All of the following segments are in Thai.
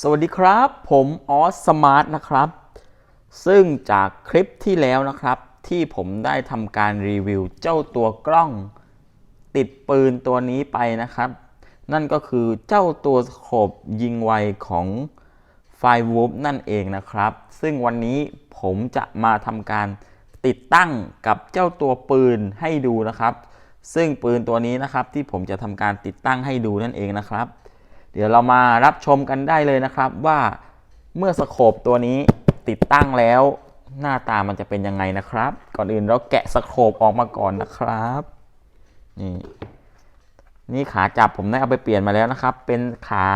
สวัสดีครับ ผมออสสมาร์ทนะครับ ซึ่งจากคลิปที่แล้วนะครับ ที่ผมได้ทำการรีวิวเจ้าตัวกล้อง ติดปืนตัวนี้ไปนะครับ นั่นก็คือเจ้าตัวสโคบยิงไวของไฟวูฟนั่นเองนะครับ ซึ่งวันนี้ผมจะมาทำการติดตั้งกับเจ้าตัวปืนให้ดูนะครับ ซึ่งปืนตัวนี้นะครับที่ผมจะทำการติดตั้งให้ดูนั่นเองนะครับ เดี๋ยวเรามารับชมกันได้เลยนะครับว่าเมื่อสโคปตัวนี้ติดตั้งแล้วหน้าตามันจะเป็นยังไงนะครับ ก่อนอื่นเราแกะสโคปออกมาก่อนนะครับนี่นี่ขาจับผมได้เอาไปเปลี่ยนมาแล้วนะครับ เป็นขา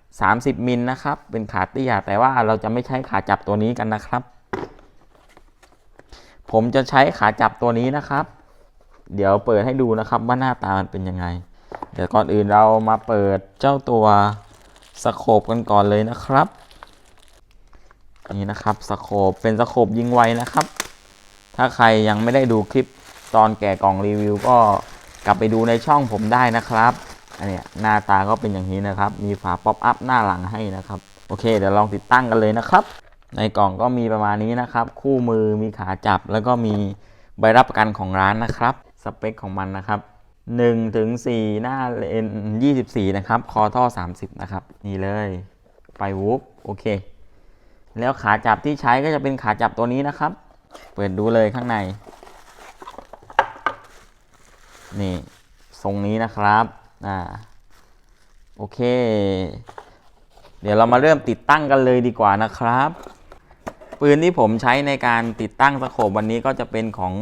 30มิลนะครับ เป็นขาเตี้ยแต่ว่าเราจะไม่ใช้ขาจับตัวนี้กันนะครับ ผมจะใช้ขาจับตัวนี้นะครับ เดี๋ยวเปิดให้ดูนะครับว่าหน้าตามันเป็นยังไง เดี๋ยวก่อนอื่นเรามาเปิดเจ้าตัวสโคปกันก่อนเลยนะครับ นี่นะครับสโคปเป็นสโคปยิงไวนะครับ ถ้าใครยังไม่ได้ดูคลิปตอนแกะกล่องรีวิวก็กลับไปดูในช่องผมได้นะครับอันเนี้ยหน้าตาก็เป็นอย่างนี้นะครับ มีฝาป๊อปอัพหน้าหลังให้นะครับ โอเค เดี๋ยวลองติดตั้งกันเลยนะครับ ในกล่องก็มีประมาณนี้นะครับ คู่มือมีขาจับแล้วก็มีใบรับประกันของร้านนะครับ สเปคของมันนะครับ 1ถึง4หน้าเลน24 นะครับ คอท่อ 30 นะครับ นี่เลย ไปวูฟโอเค แล้วขาจับที่ใช้ก็จะเป็นขาจับตัวนี้นะครับ เปิดดูเลยข้างใน นี่ ทรงนี้นะครับ อ่า โอเค เดี๋ยวเรามาเริ่มติดตั้งกันเลยดีกว่านะครับ ปืนที่ผมใช้ในการติดตั้งสโคปวันนี้ก็จะเป็นของ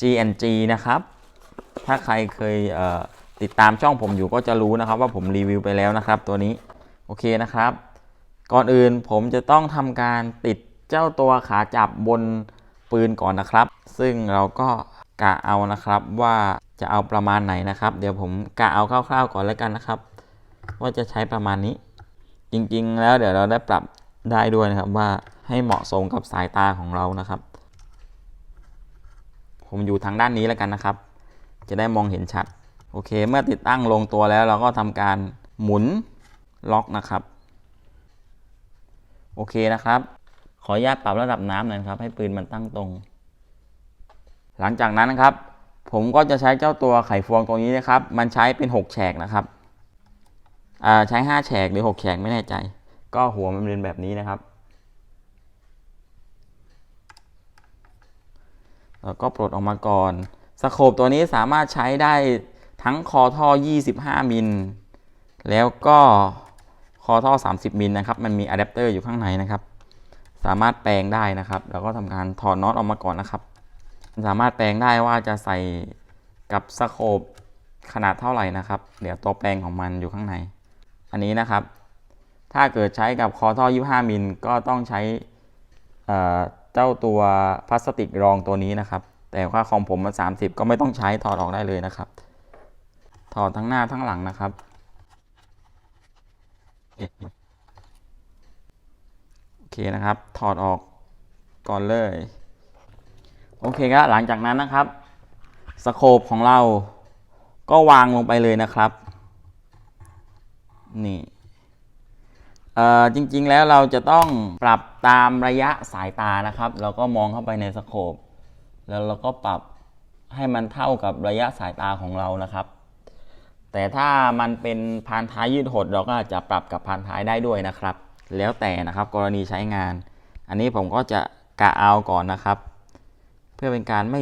G&G นะครับ ถ้าใครเคยเติดตามช่องผมอยู่ก็จะรู้นะครับว่าผมรีวิวไปแล้วนะครับ ตัวนี้โอเคนะครับ ก่อนอื่นผมจะต้องทำการติดเจ้าตัวขาจับบนปืนก่อนนะครับ ซึ่งเราก็กะเอานะครับว่าจะเอาประมาณไหนนะครับ เดี๋ยวผมกะเอาคร่าวๆก่อนแล้วกันนะครับ ว่าจะใช้ประมาณนี้ จริงๆ แล้วเดี๋ยวเราได้ปรับได้ด้วยนะครับว่าให้เหมาะสมกับสายตาของเรานะครับ ผมอยู่ทางด้านนี้แล้วกันนะครับ จะได้มองเห็นชัด โอเค เมื่อติดตั้งลงตัวแล้วเราก็ทำการหมุนล็อกนะครับ โอเคนะครับ ขออนุญาตปรับระดับน้ำหน่อยครับ ให้ปืนมันตั้งตรง หลังจากนั้นนะครับ ผมก็จะใช้เจ้าตัวไขฟวงตรงนี้นะครับ มันใช้เป็น 6 แฉกนะครับอ่าใช้ 5 แฉกหรือ 6 แฉกไม่แน่ใจ ก็หัวมันเป็นแบบนี้นะครับแล้วก็ปลดออกมาก่อน สโคปตัวนี้สามารถใช้ได้ทั้งคอท่อ 25 มิล แล้วก็คอท่อ 30 มิลนะครับ มันมีอะแดปเตอร์อยู่ข้างในนะครับ สามารถแปลงได้นะครับ แล้วก็ทำการถอดน็อตออกมาก่อนนะครับ สามารถแปลงได้ว่าจะใส่กับสโคปขนาดเท่าไหร่นะครับ เดี๋ยวตัวแปลงของมันอยู่ข้างใน อันนี้นะครับ ถ้าเกิดใช้กับคอท่อ 25 มิล ก็ต้องใช้เอ่อเจ้าตัวพลาสติกรองตัวนี้นะครับ แต่ว่าของผมมัน 30 ก็ไม่ต้องใช้ถอดออกได้เลยนะครับ ถอดทั้งหน้าทั้งหลังนะครับ โอเคนะครับ ถอดออกก่อนเลย โอเคครับหลังจากนั้นนะครับสโคปของเราก็วางลงไปเลยนะครับ นี่เอ่อจริงๆแล้วเราจะต้องปรับตามระยะสายตานะครับ เราก็มองเข้าไปในสโคป แล้วเราก็ปรับให้มันเท่ากับระยะสายตาของเรานะครับ แต่ถ้ามันเป็นพานท้ายยืดหด เราก็อาจจะปรับกับพานท้ายได้ด้วยนะครับ แล้วแต่นะครับกรณีใช้งาน อันนี้ผมก็จะกะเอาก่อนนะครับ เพื่อเป็นการไม่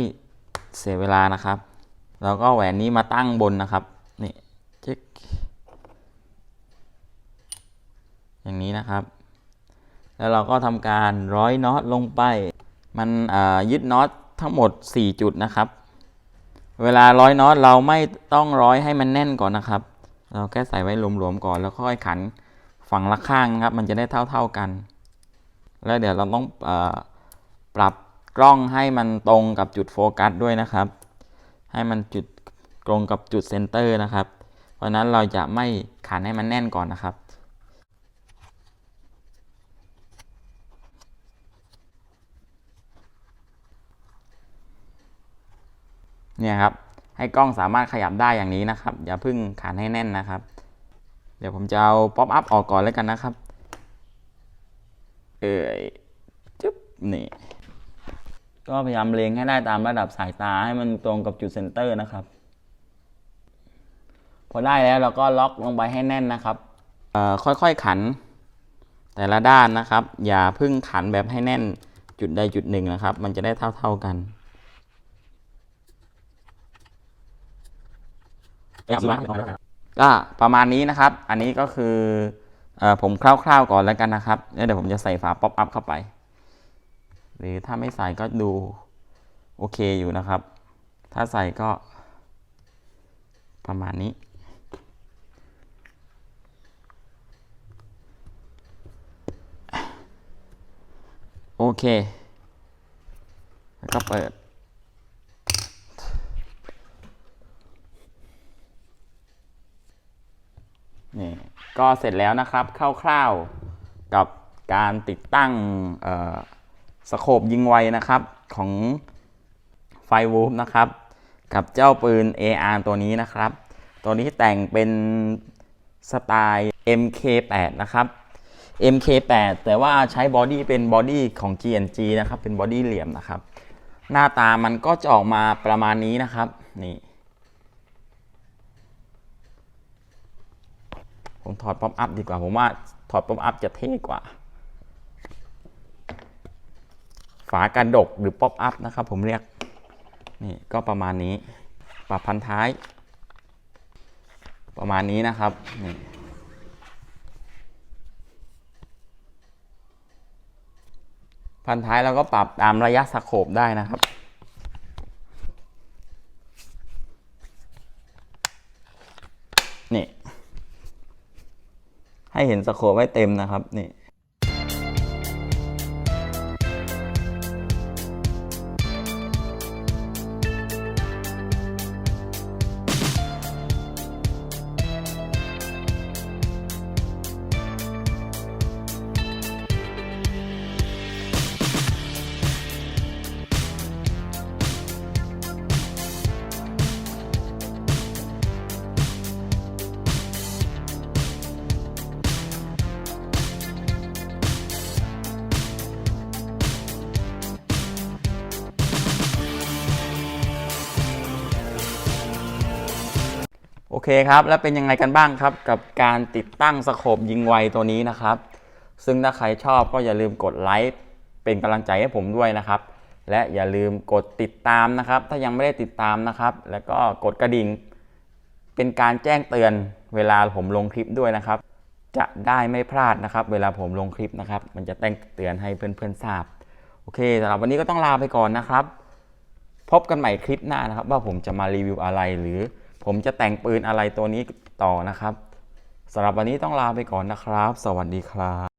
เสียเวลานะครับ แล้วก็แหวนนี้มาตั้งบนนะครับนี่เช็คอย่างนี้นะครับ แล้วเราก็ทำการร้อยน็อตลงไป มันยึดน็อต ทั้งหมด 4 จุดนะครับ เวลาร้อยน็อตเราไม่ต้องร้อยให้มันแน่นก่อนนะครับ เราแค่ใส่ไว้หลวมๆก่อนแล้วค่อยขันฝั่งละข้างนะครับ มันจะได้เท่าๆกัน แล้วเดี๋ยวเราต้องอปรับกล้องให้มันตรงกับจุดโฟกัสด้วยนะครับ ให้มันจุดตรงกับจุดเซนเตอร์นะครับ เพราะนั้นเราจะไม่ขันให้มันแน่นก่อนนะครับ เนี่ยครับ ให้กล้องสามารถขยับได้อย่างนี้นะครับ อย่าพึ่งขันให้แน่นนะครับ เดี๋ยวผมจะเอาป๊อปอัพออกก่อนแล้วกันนะครับ เอ่ยจึ๊บนี่ก็พยายามเล็งให้ได้ตามระดับสายตาให้มันตรงกับจุดเซนเตอร์นะครับ พอได้แล้วเราก็ล็อกลงไปให้แน่นนะครับค่อยๆขัน แต่ละด้านนะครับ อย่าพึ่งขันแบบให้แน่นจุดใดจุดหนึ่งนะครับ มันจะได้เท่าๆกัน ก็ประมาณนี้นะครับ อันนี้ก็คืออผมคร่าวๆก่อนแล้วกันนะครับเดี๋ยวผมจะใส่ฝาป๊อปอัพเข้าไป หรือถ้าไม่ใส่ก็ดูโอเคอยู่นะครับ ถ้าใส่ก็ประมาณนี้ โอเค แล้วก็เปิด นี่ก็เสร็จแล้วนะครับคร่าวๆกับการติดตั้งสโคปยิงไวนะครับของไฟวูฟนะครับ กับเจ้าปืน AR ตัวนี้นะครับ ตัวนี้แต่งเป็นสไตล์ MK8 นะครับ MK8 แต่ว่าใช้บอดี้เป็นบอดี้ของ GNG นะครับ เป็นบอดี้เหลี่ยมนะครับ หน้าตามันก็จะออกมาประมาณนี้นะครับ นี่ ผมถอดป๊อปอัพดีกว่า ผมว่าถอดป๊อปอัพจะเท่กว่า ฝากระดกหรือป๊อปอัพนะครับ ผมเรียก นี่ก็ประมาณนี้ ปรับพันท้าย ประมาณนี้นะครับ นี่พันท้ายเราก็ปรับตามระยะสโคปได้นะครับ นี่ ให้เห็นสโคปไว้เต็มนะครับนี่ เคครับ แล้วเป็นยังไงกันบ้างครับ กับการติดตั้งสโคปยิงไวตัวนี้นะครับ ซึ่งถ้าใครชอบก็อย่าลืมกดไลค์เป็นกำลังใจให้ผมด้วยนะครับ และอย่าลืมกดติดตามนะครับ ถ้ายังไม่ได้ติดตามนะครับ แล้วก็กดกระดิ่ง เป็นการแจ้งเตือนเวลาผมลงคลิปด้วยนะครับ จะได้ไม่พลาดนะครับ เวลาผมลงคลิปนะครับ มันจะแจ้งเตือนให้เพื่อนๆทราบโอเคสำหรับวันนี้ก็ต้องลาไปก่อนนะครับ พบกันใหม่คลิปหน้านะครับ ว่าผมจะมารีวิวอะไรหรือ ผมจะแต่งปืนอะไรตัวนี้ต่อนะครับสำหรับวันนี้ต้องลาไปก่อนนะครับ สวัสดีครับ